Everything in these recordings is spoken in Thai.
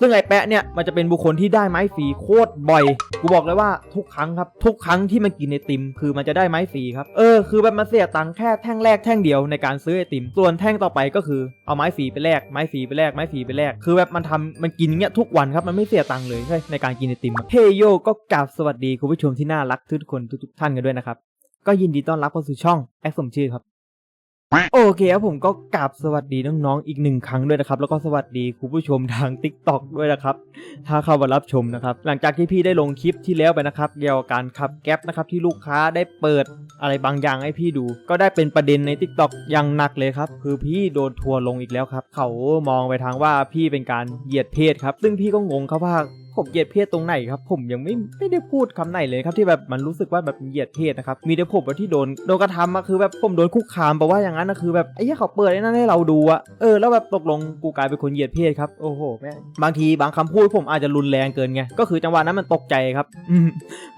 ซึ่งไอ้แปะเนี่ยมันจะเป็นบุคคลที่ได้ไม้ฟรีโคตรบ่อย กูบอกเลยว่าทุกครั้งครับ ทุกครั้งที่มันกินไอติม คือมันจะได้ไม้ฟรีครับ เออคือแบบมันเสียตังค์แค่แท่งแรกแท่งเดียวในการซื้อไอติม ส่วนแท่งต่อไปก็คือเอาไม้ฟรีไปแลกไม้ฟรีไปแลกไม้ฟรีไปแลกคือแบบมันทำมันกินอย่างเงี้ยทุกวันครับมันไม่เสียตังค์เลยใช่ในการกินไอติมเฮโยก็กราบสวัสดีคุณผู้ชมที่น่ารักทุกคนทุกท่านกันด้วยนะครับก็ยินดีต้อนรับเข้าสู่ช่องแอคสมชื่อครับ โอเคครับผมก็กราบสวัสดีน้องๆ อีกหนึ่งครั้งด้วยนะครับ แล้วก็สวัสดีคุณผู้ชมทาง t ิ k t o k ด้วยนะครับ ถ้าเข้ามารับชมนะครับ หลังจากที่พี่ได้ลงคลิปที่แล้วไปนะครับเกี่ยวกับการขับแก๊ปนะครับที่ลูกค้าได้เปิดอะไรบางอย่างให้พี่ดู ก็ได้เป็นประเด็นใน t ิ k t o k อย่างหนักเลยครับ คือพี่โดนทัวร์ลงอีกแล้วครับ เขามองไปทางว่าพี่เป็นการเหยียดเพศครับ ซึ่งพี่ก็งงครับว่า ผมเหยียดเพศตรงไหนครับ ผมยังไม่ไม่ได้พูดคำไหนเลยครับที่แบบมันรู้สึกว่าแบบเหยียดเพศนะครับมีแต่ผมว่าที่โดนโดนกระทำอะคือแบบผมโดนคุกคามแปลว่าอย่างนั้นนะคือแบบไอ้เหี้ยเขาเปิดไอ้นั่นให้เราดูอะเออแล้วแบบตกลงกูกลายเป็นคนเหยียดเพศครับโอ้โหแม่งบางทีบางคำพูดผมอาจจะรุนแรงเกินไงก็คือจังหวะนั้นมันตกใจครับอืม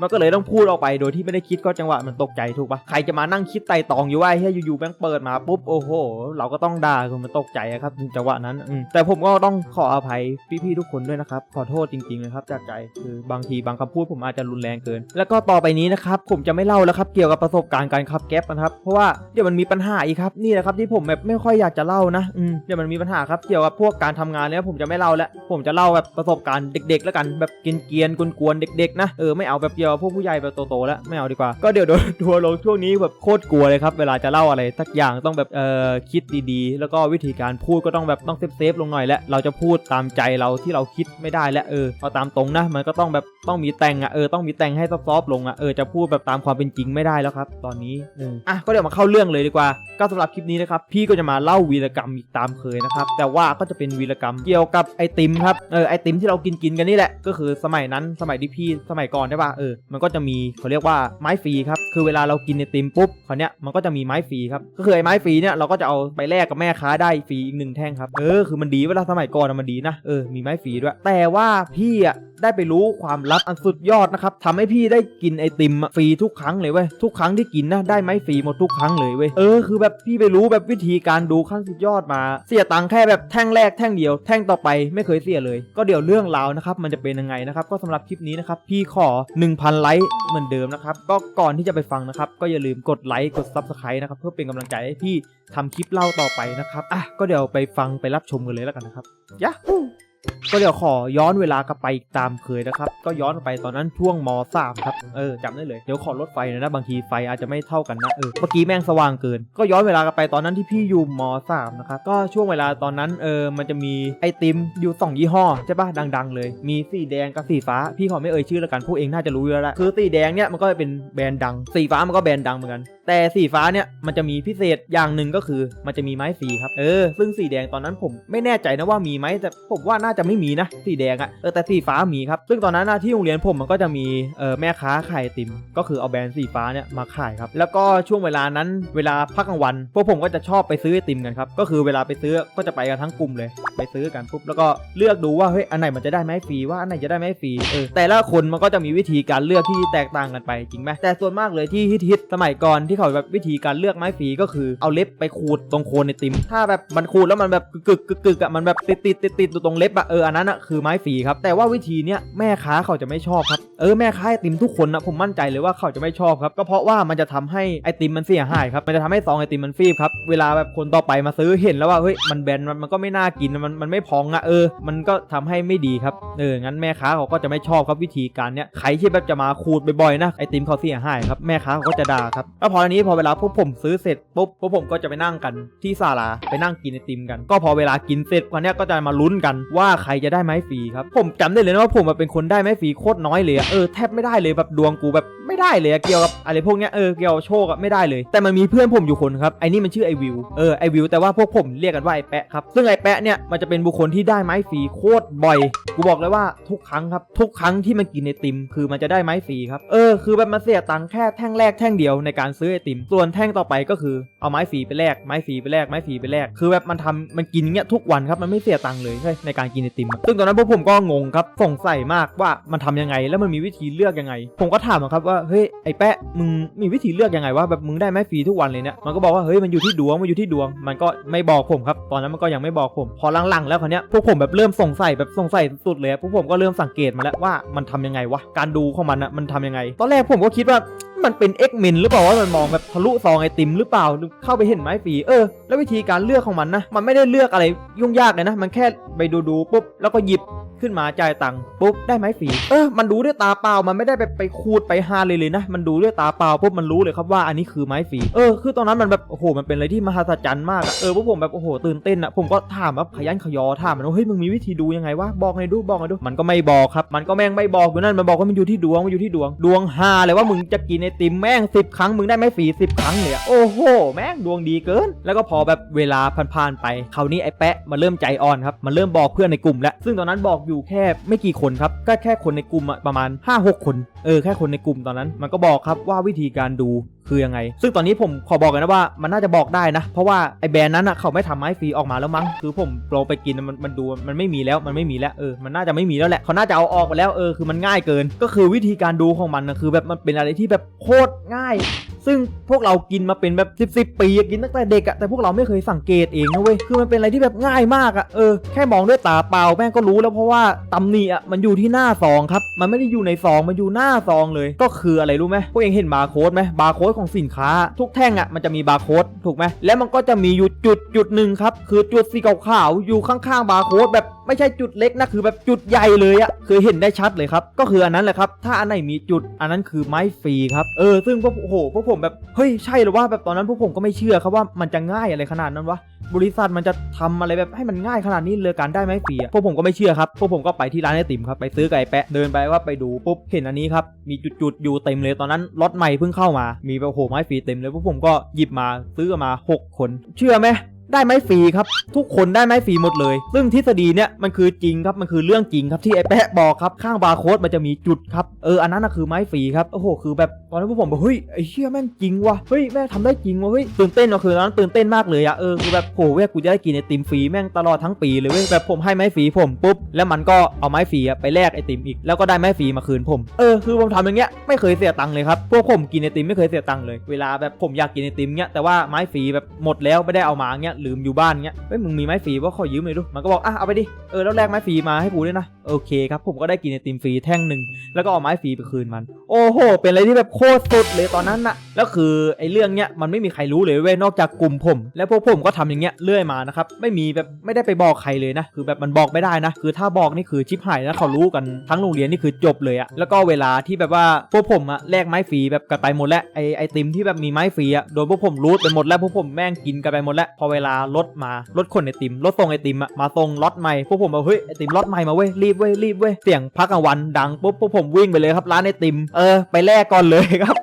มันก็เลยต้องพูดออกไปโดยที่ไม่ได้คิดก็จังหวะมันตกใจถูกปะใครจะมานั่งคิดไต่ตองอยู่ว่าไอ้เหี้ยอยู่ๆแม่งเปิดมาปุ๊บโอ้โห เราก็ต้องด่าคือมันตกใจอะครับจังหวะนั้นอืมแต่ผมก็ต้องขออภัยพี่ๆทุกคนด้วยนะครับขอโทษจริงๆเลยครับจากใจคือบางทีบางคำพูดผมอาจจะรุนแรงเกิน แล้วก็ต่อไปนี้นะครับผมจะไม่เล่าแล้วครับเกี่ยวกับประสบการณ์การขับแก๊ปนะครับเพราะว่าเดี๋ยวมันมีปัญหาอีกครับนี่แหละครับที่ผมแบบไม่ค่อยอยากจะเล่านะอืมเดี๋ยวมันมีปัญหาครับเกี่ยวกับพวกการทำงานแล้วผมจะไม่เล่าแล้วผมจะเล่าแบบประสบการณ์เด็ก ๆ แล้วกันแบบเกียนกวนๆเด็กๆนะเออไม่เอาแบบเกี่ยวกับพวกผู้ใหญ่แบบโตๆแล้วไม่เอาดีกว่า ก็เดี๋ยวโดนทัวร์ลงช่วงนี้แบบโคตรกลัวเลยครับเวลาจะเล่าอะไรสักอย่างต้องแบบเออคิดดีๆ แล้วก็วิธีการพูดก็ต้องแบบต้องเซฟๆลงหน่อยแล้วเราจะพูดตามใจเราที่เราคิดไม่ได้แล้วเออเอาตามตรงนะ มันก็ต้องแบบต้องมีแต่งอะเออต้องมีแต่งให้ซอฟๆลงอะเออจะพูดแบบตามความเป็นจริงไม่ได้แล้วครับตอนนี้เอออะก็เดี๋ยวมาเข้าเรื่องเลยดีกว่า ก็สำหรับคลิปนี้นะครับพี่ก็จะมาเล่าวีรกรรมอีกตามเคยนะครับแต่ว่าก็จะเป็นวีรกรรมเกี่ยวกับไอติมครับเออไอติมที่เรากินกินกันนี่แหละ ก็คือสมัยนั้นสมัยที่พี่สมัยก่อนใช่ป่ะเออมันก็จะมีเขาเรียกว่าไม้ฟรีครับคือเวลาเรากินไอติมปุ๊บคราวเนี้ยมันก็จะมีไม้ฟรีครับก็คือไอไม้ฟรีเนี่ยเราก็จะเอาไปแลกกับแม่ค้าได้ฟรีอีกหนึ่งแท่งครับเออคือมันดีเวลาสมัยก่อนมันดีนะเออมีไม้ฟรีด้วย แต่ว่าพี่อะได้ไปรู้ความลับอันสุดยอดนะครับทำให้พี่ได้กินไอติมฟรีทุกครั้งเลยเว้ยทุกครั้งที่กินนะได้ไม้ฟรีหมดทุกครั้งเลยเว้ยเออคือแบบพี่ไปรู้แบบวิธีการดูขั้นสุดยอดมา เสียตังค์แค่แบบแท่งแรกแท่งเดียวแท่งต่อไปไม่เคยเสียเลย ก็เดี๋ยวเรื่องราวนะครับมันจะเป็นยังไงนะครับก็สำหรับคลิปนี้นะครับพี่ขอ 1,000 ไลค์เหมือนเดิมนะครับก็ก่อนที่จะไปฟังนะครับก็อย่าลืมกดไลค์กด Subscribe นะครับเพื่อเป็นกำลังใจให้พี่ทำคลิปเล่าต่อไปนะครับอะก็เดี๋ยวไปฟังไปรับชมกันเลยแล้วกันนะครับยะ ก็เดี๋ยวขอย้อนเวลากลับไปตามเคยนะครับ ก็ย้อนไปตอนนั้นช่วงมสามครับ เออจำได้เลย เดี๋ยวขอลดไฟหน่อยนะบางทีไฟอาจจะไม่เท่ากันนะ เออ เมื่อกี้แม่งสว่างเกิน ก็ย้อนเวลากลับไปตอนนั้นที่พี่อยู่มสามนะครับ ก็ช่วงเวลาตอนนั้น เออ มันจะมีไอติมอยู่สองยี่ห้อใช่ปะดัง ๆ เลย มีสีแดงกับสีฟ้า พี่ขอไม่เอ่ยชื่อล้วกันพวกเองน่าจะรู้แล้วแหละคือสีแดงเนี่ยมันก็เป็นแบรนด์ดัง สีฟ้ามันก็แบรนด์ดังเหมือนกัน แต่สีฟ้าเนี่ยมันจะมีพิเศษอย่างหนึ่งก็คือ มันจะมีไม้ฟรีครับเออซึ่งสีแดงตอนนั้นผมไม่แน่ใจนะว่ามีไหมแต่ผมว่าน่าจะไม่มีนะสีแดงอะเออแต่สีฟ้ามีครับซึ่งตอนนั้นนะที่โรงเรียนผมมันก็จะมีเออแม่ค้าขายติม ก็คือเอาแบรนด์สีฟ้าเนี่ยมาขายครับแล้วก็ช่วงเวลานั้นเวลาพักกลางวัน พวกผมก็จะชอบไปซื้อไอติมกันครับก็คือเวลาไปซื้อก็จะไปกันทั้งกลุ่มเลย ไปซื้อกันปุ๊บแล้วก็เลือกดูว่าเฮ้ยอันไหนมันจะได้ไหมฟรีว่าอันไหนจะได้ไหมฟรีเออแต่ละคนมันก็จะมีวิธีการเลือกที่แตกต่างกันไปจริงไหมแต่ส่วนมากเลยที่ฮิตๆสมัยก่อนที่เขาแบบวิธีการเลือกไม้ฟรีก็คือเอาเล็บไปขูดตรงโคนไอติม ถ้าแบบมันขูดแล้วมันแบบกึกกึกกึกๆอะมันแบบติดติดติดติดตรงเล็บอะเอออันนั้นอะคือไม้ฟรีครับแต่ว่าวิธีเนี้ยแม่ค้าเขาจะไม่ชอบครับเออแม่ค้าไอติมทุกคนนะผมมั่นใจเลยว่าเขาจะไม่ชอบครับก็เพราะว่ามันจะทำให้ไอติมมันเสียหายครับมันจะทำให้ซองไอติมมันฟีบครับเวลาแบบคนต่อไปมาซื้อเห็นแล้วว่าเฮ้ยมันแบนมันก็ไม่น่ากินมันมันไม่พองอะเออ มันก็ทำให้ไม่ดีครับเอองั้นแม่ค้าเขาก็จะไม่ชอบครับวิธีการเนี้ยใครที่แบบจะมาขูดบ่อยๆนะไอติมเขาเสียหายครับแม่ค้าเขาก็จะด่าครับแล้วพออันนี้พอเวลาพวกผมซื้อเสร็จปุ๊บพวกผมก็จะไปนั่งกันที่ศาลาไปนั่งกินไอติมกัน ก็พอเวลากินเสร็จวันนี้ก็จะมาลุ้นกันว่าใครจะได้ไม้ฟรีครับผมจำได้เลยนะว่าผมเป็นคนได้ไม้ฟรีโคตรน้อยเลยเออแทบไม่ได้เลยแบบดวงกูแบบ ไม่ได้เลยอะเกี่ยวกับอะไรพวกเนี้ยเออเกี่ยวโชคอะไม่ได้เลย แต่มันมีเพื่อนผมอยู่คนครับไอ้นี่มันชื่อไอวิวเออไอวิวแต่ว่าพวกผมเรียกกันว่าไอแปะครับซึ่งไอแปะเนี่ยมันจะเป็นบุคคลที่ได้ไม้ฟรีโคตรบ่อยกูบอกเลยว่าทุกครั้งครับทุกครั้งที่มันกินไอติม คือมันจะได้ไม้ฟรีครับเออคือแบบมันเสียตังค์แค่แท่งแรกแท่งเดียวในการซื้อไอติม ส่วนแท่งต่อไปก็คือเอาไม้ฟรีไปแลกไม้ฟรีไปแลกไม้ฟรีไปแลกคือแบบมันทำมันกินเงี้ยทุกวันครับมันไม่เสียตังค์เลยใช่ในการกินไอติม ซึ่งตอนนั้นพวกผมก็งงครับสงสัยมากว่ามันทำยังไงแล้วมันมีวิธีเลือกยังไง ผมก็ถามครับว่าเฮ้ยไอ้แปะมึงมีวิธีเลือกยังไงวะแบบมึงได้ไม้ฟรีทุกวันเลยเนี่ยมันก็บอกว่าเฮ้ยมันอยู่ที่ดวงมันอยู่ที่ดวง มันก็ไม่บอกผมครับตอนนั้นมันก็ยังไม่บอกผมพอหลังๆแล้วคราวเนี้ยพวกผมแบบเริ่มสงสัยแบบสงสัยสุดเลยพวกผมก็เริ่มสังเกตมาแล้วว่ามันทำยังไงวะการดูของมันอะมันทำยังไง ตอนแรกผมก็คิดว่า มันเป็นเอ็กเมนหรือเปล่าว่ามันมองแบบทะลุซองไอติมหรือเปล่าเข้าไปเห็นไม้ฟรีเออ แล้ววิธีการเลือกของมันนะ มันไม่ได้เลือกอะไรยุ่งยากเลยนะ มันแค่ไปดูดูปุ๊บแล้วก็หยิบขึ้นมาจ่ายตังค์ปุ๊บได้ไม้ฟรีเออมันดูด้วยตาเปล่ามันไม่ได้ไปไปคูดไปหาเลยเลยนะ มันดูด้วยตาเปล่าปุ๊บมันรู้เลยครับว่าอันนี้คือไม้ฟรีเออคือตอนนั้นมันแบบโอ้โหมันเป็นอะไรที่มหัศจรรย์มากอะเออพวกผมแบบโอ้โหตื่นเต้นอะผมก็ถามแบบขยันขยอถามมันว่าเฮ้ยมึงมีวิธีดูยังไงวะบอกหน่อยดูบอกหน่อยดูมันก็ไม่บอกครับ มันก็แม่งไม่บอกอยู่นั่นมันบอกว่ามันอยู่ที่ดวงมันอยู่ที่ดวง ดวงหาเลยว่ามึงจะกินไอติมแม่งสิบครั้งมึงได้ไหมฝีสิบครั้งเนี่ยโอ้โห แม่งดวงดีเกิน แล้วก็พอแบบเวลาผ่านๆไปคราวนี้ไอ้แปะมาเริ่มใจอ่อนครับมาเริ่มบอกเพื่อนในกลุ่มแล้วซึ่งตอนนั้นบอกอยู่แค่ไม่กี่คนครับก็แค่คนในกลุ่มอะประมาณ5-6คนเออแค่คนในกลุ่มตอนนั้น มันก็บอกครับว่าวิธีการดู คือยังไง ซึ่งตอนนี้ผมขอบอกกันนะว่ามันน่าจะบอกได้นะ เพราะว่าไอ้แบรนด์นั้นอะเขาไม่ทำไม้ฟรีออกมาแล้วมั้งคือผมลองไปกินมันมันดูมันไม่มีแล้วมันไม่มีแล้วเออมันน่าจะไม่มีแล้วแหละเขาน่าจะเอาออกไปแล้วเออคือมันง่ายเกิน ก็คือวิธีการดูของมันนะคือแบบมันเป็นอะไรที่แบบโคตรง่าย ซึ่งพวกเรากินมาเป็นแบบ10 10ปีกินตั้งแต่เด็กอะแต่พวกเราไม่เคยสังเกตเองนะเว้ยคือมันเป็นอะไรที่แบบง่ายมากอะเออแค่มองด้วยตาเปล่าแม่งก็รู้แล้วเพราะว่าตำหนิอะมันอยู่ที่หน้าซองครับมันไม่ได้อยู่ในซองมันอยู่หน้าซองเลย ก็คืออะไรรู้ไหมพวกเองเห็นบาร์โค้ดไหมบาร์โค้ดของสินค้า ทุกแท่งอะมันจะมีบาร์โค้ดถูกไหมแล้วมันก็จะมีอยู่จุดจุดหนึ่งครับคือจุดสีขาวๆอยู่ข้างๆบาร์โค้ดแบบไม่ใช่จุดเล็กนะคือแบบจุดใหญ่เลยอะคือเห็นได้ชัดเลยครับ ก็คืออันนั้นแหละครับ ถ้าอันไหนมีจุดอันนั้นคือไม้ฟรีครับเออซึ่งพวกโอ้โหพวกผมแบบเฮ้ยใช่หรือว่าแบบตอนนั้นพวกผมก็ไม่เชื่อครับว่ามันจะง่ายอะไรขนาดนั้นวะ บริษัทมันจะทำอะไรแบบให้มันง่ายขนาดนี้เลยการได้ไม้ฟรีพวกผมก็ไม่เชื่อครับพวกผมก็ไปที่ร้านไอติมครับไปซื้อไก่แปะเดินไปว่าไปดูปุ๊บเห็นอันนี้ครับมีจุดๆอยู่เต็มเลยตอนนั้นรถใหม่เพิ่งเข้ามา มีแบบโอ้โหไม้ฟรีเต็มเลยพวกผมก็หยิบมาซื้อมาหกคน เชื่อไหม ได้ไม้ฟรีครับ ทุกคนได้ไม้ฟรีหมดเลย ซึ่งทฤษฎีเนี่ยมันคือจริงครับมันคือเรื่องจริงครับที่ไอ้แปะบอกครับข้างบาร์โค้ดมันจะมีจุดครับเอออันนั้นน่ะคือไม้ฟรีครับโอ้โหคือแบบตอนนั้นพวกผมแบบเฮ้ยไอ้เชี่ยแม่งจริงว่ะเฮ้ยแม่งทำได้จริงว่ะเฮ้ยตื่นเต้นว่ะคือตอนนั้นตื่นเต้นมากเลยอะเออคือแบบโหเว้ยกูจะได้กินไอติมฟรีแม่งตลอดทั้งปีเลยเว้ยแบบผมให้ไม้ฟรีผมปุ๊บแล้วมันก็เอาไม้ฟรีอะไปแลกไอติมอีกแล้วก็ได้ไม้ฟรีมาคืนผมเออคือผมทำอย่างเงี้ยไม่เคยเสียตังค์เลยครับพวกผมกินไอติมไม่เคยเสียตังค์เลย เวลาแบบผมอยากกินไอติมเงี้ยแต่ว่าไม้ฟรีแบบหมดแล้วไม่ได้เอามาเงี้ยลืมอยู่บ้านเงี้ยเฮ้ยมึงมีไม้ฟรีว่าขอยืมหน่อยดูมันก็บอกอะเอาไปดิเออแล้วแลกไม้ฟรีมาให้กูด้วยนะโอเคครับผมก็ได้กินไอติมฟรีแท่งหนึ่งแล้วก็เอาไม้ฟรีไปคืนมัน โอ้โห เป็นอะไรที่แบบโคตรสุดเลยตอนนั้นนะแล้วคือไอเรื่องเนี้ยมันไม่มีใครรู้เลยเว้ยนอกจากกลุ่มผม แล้วพวกผมก็ทำอย่างเงี้ยเรื่อยมานะครับไม่มีแบบไม่ได้ไปบอกใครเลยนะคือแบบมันบอกไม่ได้นะ คือถ้าบอกนี่คือชิปหายนะเขารู้กันทั้งโรงเรียนนี่คือจบเลยอะแล้วก็เวลาที่แบบว่าพวกผมอะแลกไม้ฟรีแบบกันไปหมดแล้วไอไอติมที่แบบมีไม้ฟรีอะโดนพวกผมรูดไปหมดแล้วพวกผมแม่งกินกันไปหมดแล้วพอเวลารถมารถขนไอติมรถส่งไอติมอะมาส่งล็อตใหม่พวกผมบอกเฮ้ยไอติมล็อตใหม่มาเว้ยรีบเว้ยรีบเว้ยเสียงพักกลางวันดังปุ๊บพวกผมวิ่งไปเลยครับร้านไอติมเออไปแลกก่อนเลยครับ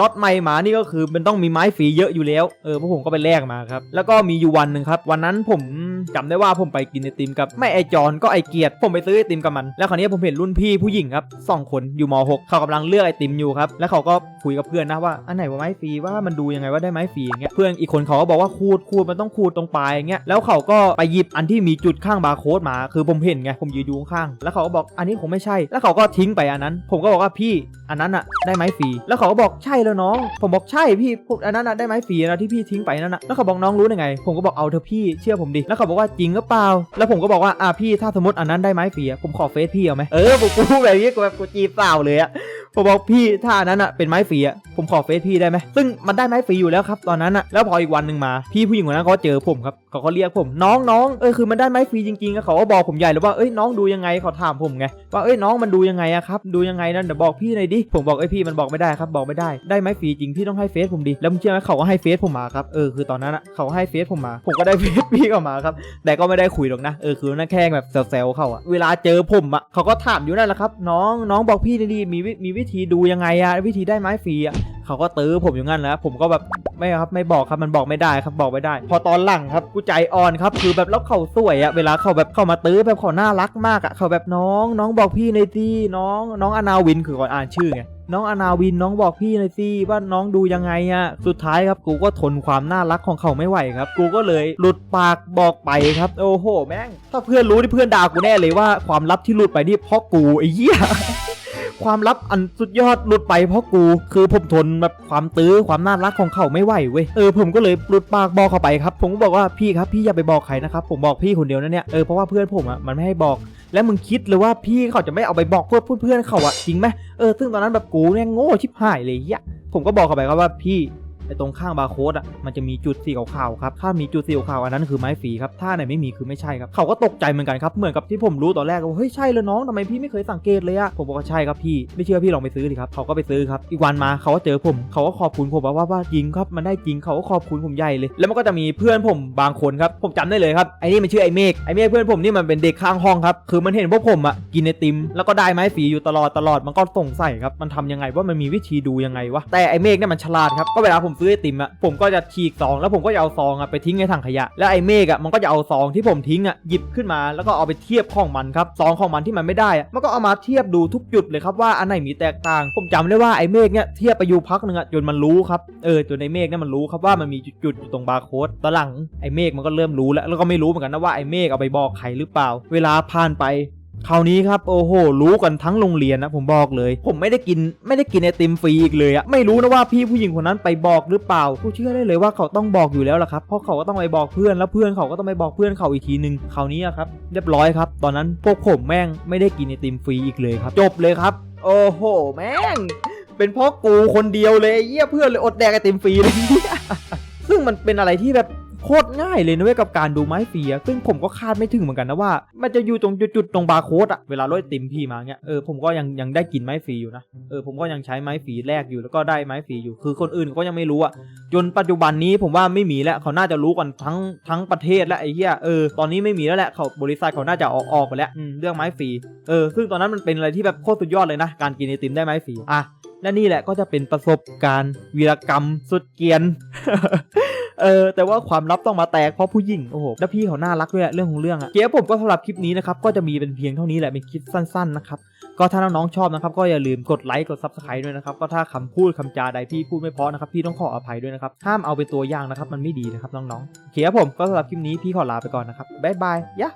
ล็อตใหม่มานี่ก็คือมันต้องมีไม้ฟรีเยอะอยู่แล้ว เออพวกผมก็ไปแลกมาครับ แล้วก็มีอยู่วันหนึ่งครับ วันนั้นผมจำได้ว่าผมไปกินไอติมกับไม่ไอจอนก็ไอเกียรติผมไปซื้อไอติมกับมัน แล้วคราวนี้ผมเห็นรุ่นพี่ผู้หญิงครับสองคนอยู่ม .6 เขากำลังเลือกไอติมอยู่ครับ แล้วเขาก็คุยกับเพื่อนนะว่าอันไหนว่าไม้ฟรีว่ามันดูยังไงว่าได้ไม้ฟรีอย่างเงี้ย เพื่อนอีกคนเขาก็บอกว่าขูดขูดมันต้องขูดตรงปลายอย่างเงี้ย แล้วเขาก็ไปหยิบอันที่มีจุดข้างบาร์โค้ดมา คือผมเห็นไงผมยืนอยู่ข้างแล้วเขาก็บอกอันนี้คงไม่ใช่ แล้วเขาก็ทิ้งไปอันนั้น ผมก็บอกว่าพี่อันนั้นอะได้ไม้ฟรีแล้วเขาก็บอกใช่แล้วน้อง ผมบอกใช่พี่พวกอันนั้นอะได้ไม้ฟรีนะที่พี่ทิ้งไปนั่นนะแล้วเขาบอกน้องรู้ได้ไง ผมก็บอกเอาเถอะพี่เชื่อผมดิแล้วเขาบอกว่าจริงหรือเปล่า แล้วผมก็บอกว่าอะพี่ถ้าสมมติอันนั้นได้ไม้ฟรีผมขอเฟซพี่เอาไหมเออผมกูแบบนี้กูแบบกูจีบสาวเลยอะ ผมบอกพี่ถ้าอันนั้นอะเป็นไม้ฟรีอะผมขอเฟซพี่ได้ไหมซึ่งมันได้ไม้ฟรีอยู่แล้วครับตอนนั้นอะแล้วพออีกวันหนึ่งมาพี่ผู้หญิงคนนั้นเขาเจอผมครับเขาก็เรียกผมน้องน้องเออคือมันได้ไม้ฟรีจริงๆแล้วเขาก็บอกผมใหญ่เลยว่าเอ้ยน้องดูยังไงเขาถามผมไงว่าเอ้ยน้องมันดูยังไงอะครับดูยังไงนั่นเดี๋ยวบอกพี่หน่อยดิผมบอกเอ้ยพี่มันบอกไม่ได้ครับบอกไม่ได้ได้ไม้ฟรีจริงพี่ต้องให้เฟซผมดิแล้วมึงเชื่อไหมเขาก็ให้เฟซผมมาครับเออคือตอนนั้นอะเขาให้เฟซผมมา ผมก็ได้เฟซพี่เขามาครับแต่ก็ไม่ได้คุยหรอกนะเออคือนั่นแค่แบบแซวๆเขาอะเวลาเจอผมอะเขาก็ถามอยู่นั่นแหละครับน้องน้องบอกพี่ดีมีวิมีวิธีดูยังไงอะวิธีได้ไม้ฟรีอะเขาก็ตื้อผมอยู่งั้นแล้วผมก็แบบไม่ครับไม่บอกครับมันบอกไม่ได้ครับบอกไม่ได้ พอตอนหลังครับกูใจอ่อนครับคือแบบแล้วเขาสวยอะเวลาเขาแบบเข้ามาตื้อแบบเขาน่ารักมากอะเขาแบบน้องน้องบอกพี่ในอยสิน้องน้องอนาวินคือก่อนอ่านชื่อไงน้องอนาวินน้องบอกพี่หน่อยสิว่าน้องดูยังไงอะสุดท้ายครับกูก็ทนความน่ารักของเขาไม่ไหวครับ กูก็เลยหลุดปากบอกไปครับ โอ้โห แม่ง ถ้าเพื่อนรู้ที่เพื่อนด่ากูแน่เลยว่าความลับที่หลุดไปนี่เพราะกูไอ้เหี้ย ความลับอันสุดยอดหลุดไปเพราะกู คือผมทนแบบความตื้อความน่ารักของเขาไม่ไหวเว้ยเออผมก็เลยหลุดปากบอกเขาไปครับ ผมก็บอกว่าพี่ครับพี่อย่าไปบอกใครนะครับผมบอกพี่คนเดียวนะเนี่ยเออเพราะว่าเพื่อนผมอะมันไม่ให้บอก แล้วมึงคิดเลยว่าพี่เขาจะไม่เอาไปบอกเพื่อนเพื่อนเขาอะจริงไหมเออซึ่งตอนนั้นแบบกูเนี่ยโง่ชิบหายเลยยะผมก็บอกเขาไปครับว่าพี่ ไอ้ตรงข้างบาร์โค้ดอะมันจะมีจุดสีขาวๆครับถ้ามีจุดสีขาวอันนั้นคือไม้ฟรีครับถ้าไหนไม่มีคือไม่ใช่ครับเขาก็ตกใจเหมือนกันครับเหมือนกับที่ผมรู้ตอนแรกว่าเฮ้ยใช่เลยน้องทำไมพี่ไม่เคยสังเกตเลยอะผมบอกว่าใช่ครับพี่ไม่เชื่อพี่ลองไปซื้อดิครับเขาก็ไปซื้อครับอีกวันมาเขาก็เจอผมเขาก็ขอบคุณผมว่าว่าว่าจริงครับมันได้จริงเขาก็ขอบคุณผมใหญ่เลย แล้วมันก็จะมีเพื่อนผมบางคนครับผมจำได้เลยครับไอ้นี่มันชื่อไอ้เมฆไอ้เมฆเพื่อนผมนี่มันเป็นเด็กข้างห้องครับคือมันเห็นพวกผมอะกินไอติม แล้วก็ได้ไม้ฟรีอยู่ตลอดตลอดมันก็สงสัยครับมันทำยังไงว่ามันมีวิธีดูยังไงวะแต่ไอ้เมฆเนี่ยมันฉลาดครับก็เวลาผมซื้อไอติมอะผมก็จะฉีกซองแล้วผมก็จะเอาซองอะไปทิ้งในถังขยะ แล้วไอ้เมฆอะมันก็จะเอาซองที่ผมทิ้งอะหยิบขึ้นมาแล้วก็เอาไปเทียบของมันครับซองของมันที่มันไม่ได้อะมันก็เอามาเทียบดูทุกจุดเลยครับว่าอันไหนมีแตกต่าง ผมจำได้ว่าไอ้เมฆเนี่ยเทียบไปอยู่พักหนึ่งอะจนมันรู้ครับเออจนไอ้เมฆเนี่ยมันรู้ครับว่ามันมีจุดๆอยู่ตรงบาร์โค้ดตอนหลังไอ้เมฆมันก็เริ่มรู้แล้วแล้วก็ไม่รู้เหมือนกันนะว่าไอ้เมฆเอาไปบอกใครหรือเปล่า เวลาผ่านไป คราวนี้ครับโอ้โห รู้กันทั้งโรงเรียนนะผมบอกเลย ผมไม่ได้กินไม่ได้กินไอติมฟรีอีกเลยอะไม่รู้นะว่าพี่ผู้หญิงคนนั้นไปบอกหรือเปล่ากูเชื่อได้เลยว่าเขาต้องบอกอยู่แล้วล่ะครับเพราะเขาก็ต้องไปบอกเพื่อนแล้วเพื่อนเขาก็ต้องไปบอกเพื่อนเขาอีกทีหนึ่งคราวนี้ครับเรียบร้อยครับ ตอนนั้นพวกผมแม่งไม่ได้กินไอติมฟรีอีกเลยครับ จบเลยครับ โอ้โห แม่ง เป็นเพราะกูคนเดียวเลยเยี่ยเพื่อนเลยอดแดกไอติมฟรีเลยซึ่งมันเป็นอะไรที่แบบ โคตรง่ายเลยนะเว้ยกับการดูไม้ฟรีอะซึ่งผมก็คาดไม่ถึงเหมือนกันนะว่า มันจะอยู่ตรงจุดๆตรงบาร์โค้ดอะเวลารยติมพี่มาเงี้ยเออผมก็ยังยังได้กินไม้ฟรีอยู่นะเออผมก็ยังใช้ไม้ฟรีแรกอยู่แล้วก็ได้ไม้ฟรีอยู่ คือคนอื่นก็ยังไม่รู้อะจนปัจจุบันนี้ผมว่าไม่มีแล้วเขาน่าจะรู้กันทั้งทั้งประเทศแล้วไอ้เหี้ยเออตอนนี้ไม่มีแล้วแหละเขาบริษัทเขาน่าจะออกออกไปแล้วเรื่องไม้ฟรีเออซึ่งตอนนั้นมันเป็นอะไรที่แบบโคตรสุดยอดเลยนะการกินไอติมได้ไม้ฟรีอะและนี่แหละก็จะเป็นประสบการณ์วีรกรรมสุดเกียน เออแต่ว่าความลับต้องมาแตกเพราะผู้หญิงโอ้โหแล้วพี่เขาน่ารักด้วยอะเรื่องของเรื่องอะเกียผมก็สำหรับคลิปนี้นะครับก็จะมีเป็นเพียงเท่านี้แหละเป็นคลิปสั้นๆนะครับก็ถ้าน้องๆชอบนะครับก็อย่าลืมกดไลค์กดซับสไครต์ด้วยนะครับก็ถ้าคำพูดคำจาใดพี่พูดไม่เพาะนะครับพี่ต้องขออภัยด้วยนะครับห้ามเอาเป็นตัวอย่างนะครับมันไม่ดีนะครับน้องๆเกียร์ผมก็สำหรับคลิปนี้พี่ขอลาไปก่อนนะครับบ๊ายบายยะ